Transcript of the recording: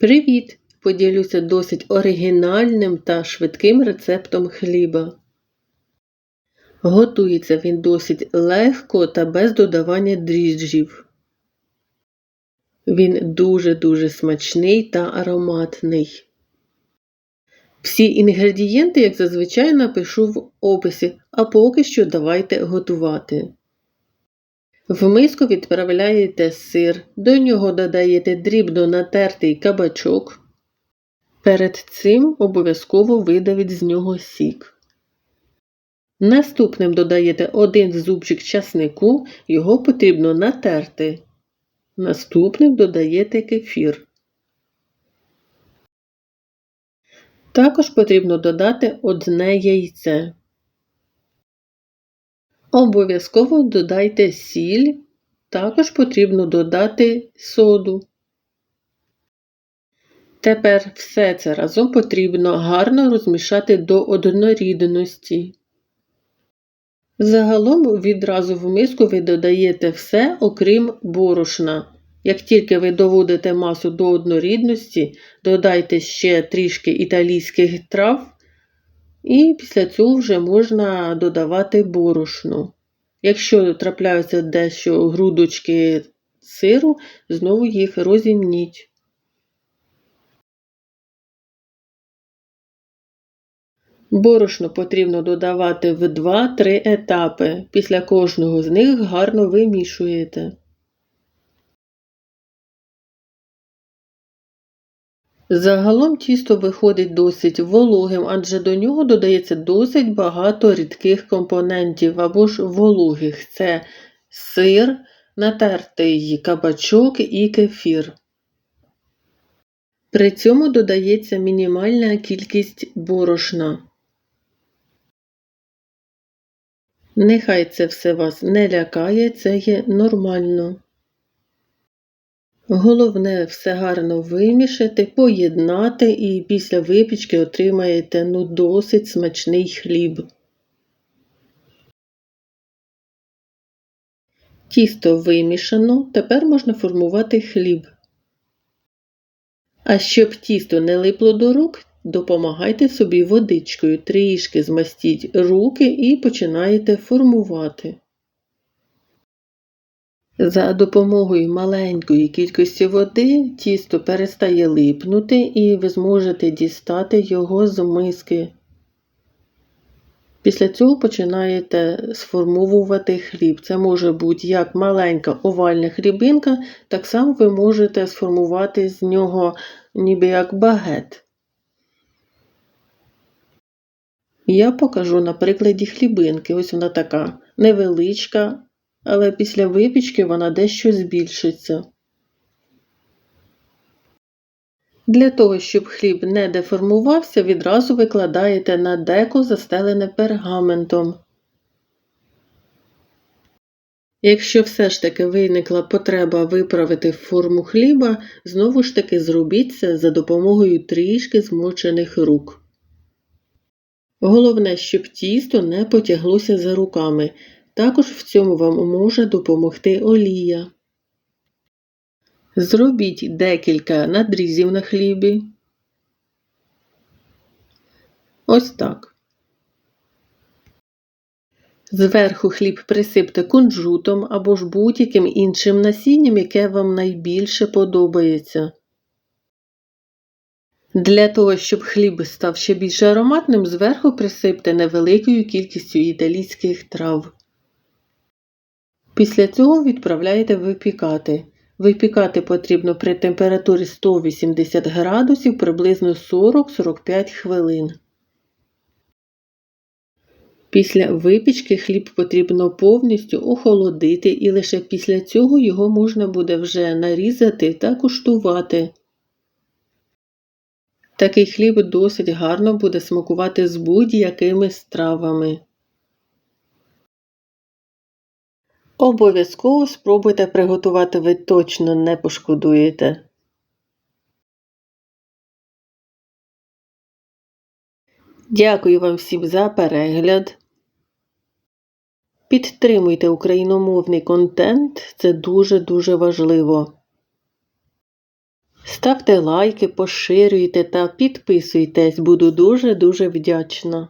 Привіт! Поділюся досить оригінальним та швидким рецептом хліба. Готується він досить легко та без додавання дріжджів. Він дуже-дуже смачний та ароматний. Всі інгредієнти, як зазвичай, напишу в описі, а поки що давайте готувати. В миску відправляєте сир, до нього додаєте дрібно натертий кабачок. Перед цим обов'язково видавіть з нього сік. Наступним додаєте один зубчик часнику, його потрібно натерти. Наступним додаєте кефір. Також потрібно додати одне яйце. Обов'язково додайте сіль, також потрібно додати соду. Тепер все це разом потрібно гарно розмішати до однорідності. Загалом відразу в миску ви додаєте все, окрім борошна. Як тільки ви доводите масу до однорідності, додайте ще трішки італійських трав, і після цього вже можна додавати борошно. Якщо трапляються дещо грудочки сиру, знову їх розімніть. Борошно потрібно додавати в 2-3 етапи. Після кожного з них гарно вимішуєте. Загалом тісто виходить досить вологим, адже до нього додається досить багато рідких компонентів або ж вологих. Це сир, натертий кабачок і кефір. При цьому додається мінімальна кількість борошна. Нехай це все вас не лякає, це є нормально. Головне все гарно вимішати, поєднати і після випічки отримаєте ну, досить смачний хліб. Тісто вимішано, тепер можна формувати хліб. А щоб тісто не липло до рук, допомагайте собі водичкою, трішки змастіть руки і починаєте формувати. За допомогою маленької кількості води тісто перестає липнути і ви зможете дістати його з миски. Після цього починаєте сформовувати хліб. Це може бути як маленька овальна хлібинка, так само ви можете сформувати з нього ніби як багет. Я покажу на прикладі хлібинки. Ось вона така невеличка, але після випічки вона дещо збільшиться. Для того, щоб хліб не деформувався, відразу викладаєте на деко застелене пергаментом. Якщо все ж таки виникла потреба виправити форму хліба, знову ж таки зробіть це за допомогою трішки змочених рук. Головне, щоб тісто не потяглося за руками. Також в цьому вам може допомогти олія. Зробіть декілька надрізів на хлібі. Ось так. Зверху хліб присипте кунжутом або ж будь-яким іншим насінням, яке вам найбільше подобається. Для того, щоб хліб став ще більш ароматним, зверху присипте невеликою кількістю італійських трав. Після цього відправляєте випікати. Випікати потрібно при температурі 180 градусів приблизно 40-45 хвилин. Після випічки хліб потрібно повністю охолодити і лише після цього його можна буде вже нарізати та куштувати. Такий хліб досить гарно буде смакувати з будь-якими стравами. Обов'язково спробуйте приготувати, ви точно не пошкодуєте. Дякую вам всім за перегляд. Підтримуйте україномовний контент, це дуже-дуже важливо. Ставте лайки, поширюйте та підписуйтесь, буду дуже-дуже вдячна.